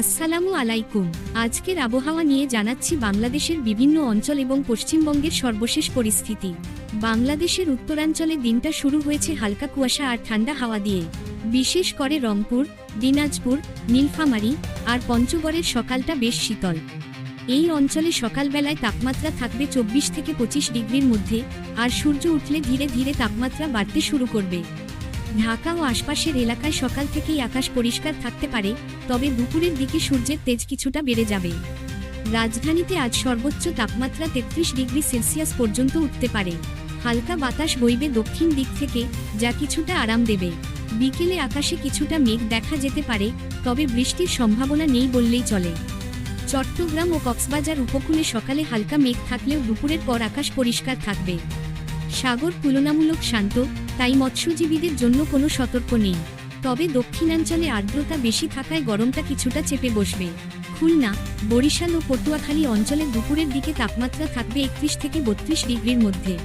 আসসালামু আলাইকুম। আজকের আবহাওয়া নিয়ে জানাচ্ছি বাংলাদেশের বিভিন্ন অঞ্চল এবং পশ্চিমবঙ্গের সর্বশেষ পরিস্থিতি। বাংলাদেশের উত্তরাঞ্চলে দিনটা শুরু হয়েছে হালকা কুয়াশা আর ঠান্ডা হাওয়া দিয়ে। বিশেষ করে রংপুর, দিনাজপুর, নীলফামারী আর পঞ্চগড়ের সকালটা বেশ শীতল। এই অঞ্চলে সকালবেলায় তাপমাত্রা থাকবে চব্বিশ থেকে পঁচিশ ডিগ্রির মধ্যে, আর সূর্য উঠলে ধীরে ধীরে তাপমাত্রা বাড়তে শুরু করবে। ঢাকা ও আশপাশের এলাকায় সকাল থেকেই আকাশ পরিষ্কার থাকতে পারে, তবে দুপুরের দিকে সূর্যের তেজ কিছুটা বেড়ে যাবে। রাজধানীতে আজ সর্বোচ্চ তাপমাত্রা তেত্রিশ ডিগ্রি সেলসিয়াস পর্যন্ত উঠতে পারে। হালকা বাতাস বইবে দক্ষিণ দিক থেকে, যা কিছুটা আরাম দেবে। বিকেলে আকাশে কিছুটা মেঘ দেখা যেতে পারে, তবে বৃষ্টির সম্ভাবনা নেই বললেই চলে। চট্টগ্রাম ও কক্সবাজার উপকূলে সকালে হালকা মেঘ থাকলেও দুপুরের পর আকাশ পরিষ্কার থাকবে। সাগর তুলনামূলক শান্ত তাই মৎস্যজীবীদের জন্য কোনো সতর্ক নেই। তবে দক্ষিণাঞ্চলে আর্দ্রতা বেশি থাকায় গরমটা কিছুটা চেপে বসবে। খুলনা, বরিশাল ও পটুয়াখালী অঞ্চলে দুপুরের দিকে তাপমাত্রা থাকবে একত্রিশ থেকে বত্রিশ ডিগ্রির মধ্যে।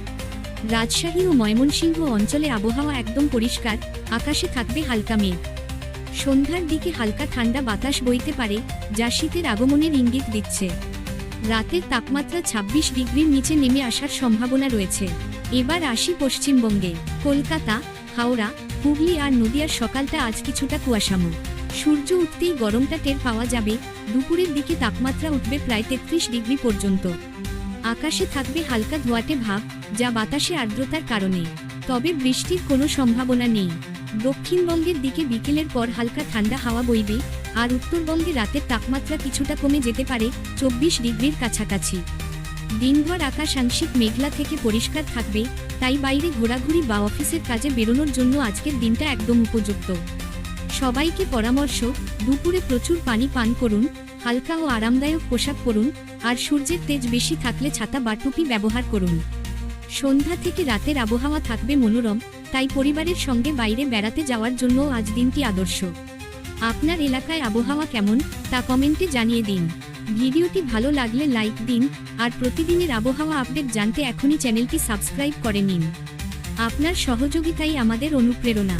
রাজশাহী ও ময়মনসিংহ অঞ্চলে আবহাওয়া একদম পরিষ্কার, আকাশে থাকবে হালকা মেঘ। সন্ধ্যার দিকে হালকা ঠান্ডা বাতাস বইতে পারে, যা শীতের আগমনের ইঙ্গিত দিচ্ছে। রাতের তাপমাত্রা ২৬ ডিগ্রির নিচে নেমে আসার সম্ভাবনা রয়েছে। এবার আসি পশ্চিমবঙ্গে। কলকাতা, হাওড়া, হুগলি আর নদিয়ার সকালটা আজ কিছুটা কুয়াশামু সূর্য উঠতেই গরমটা টের পাওয়া যাবে, দুপুরের দিকে তাপমাত্রা উঠবে প্রায় তেত্রিশ ডিগ্রি পর্যন্ত। আকাশে থাকবে হালকা ধোয়াটে ভাব, যা বাতাসে আর্দ্রতার কারণে। তবে বৃষ্টির কোনো সম্ভাবনা নেই। দক্ষিণবঙ্গের দিকে বিকেলের পর হালকা ঠান্ডা হাওয়া বইবে, আর উত্তরবঙ্গে রাতের তাপমাত্রা কিছুটা কমে যেতে পারে চব্বিশ ডিগ্রির কাছাকাছি। দিনভর আকাশ আংশিক মেঘলা থেকে পরিষ্কার থাকবে, তাই বাইরে ঘোরাঘুরি বা অফিসের কাজে বেরোনোর জন্য আজকের দিনটা একদম উপযুক্ত। সবাইকে পরামর্শ, দুপুরে প্রচুর পানি পান করুন, হালকা ও আরামদায়ক পোশাক পরুন, আর সূর্যের তেজ বেশি থাকলে ছাতা বা টুপি ব্যবহার করুন। সন্ধ্যা থেকে রাতের আবহাওয়া থাকবে মনোরম তাই পরিবারের সঙ্গে বাইরে বেড়াতে যাওয়ার জন্য আজ দিনটি আদর্শ। আপনার এলাকায় আবহাওয়া কেমন, তা কমেন্টে জানিয়ে দিন। ভিডিওটি ভালো লাগলে লাইক দিন, আর প্রতিদিনের আবহাওয়া আপডেট জানতে এখনই চ্যানেলটি সাবস্ক্রাইব করে নিন। আপনার সহযোগিতাই আমাদের অনুপ্রেরণা।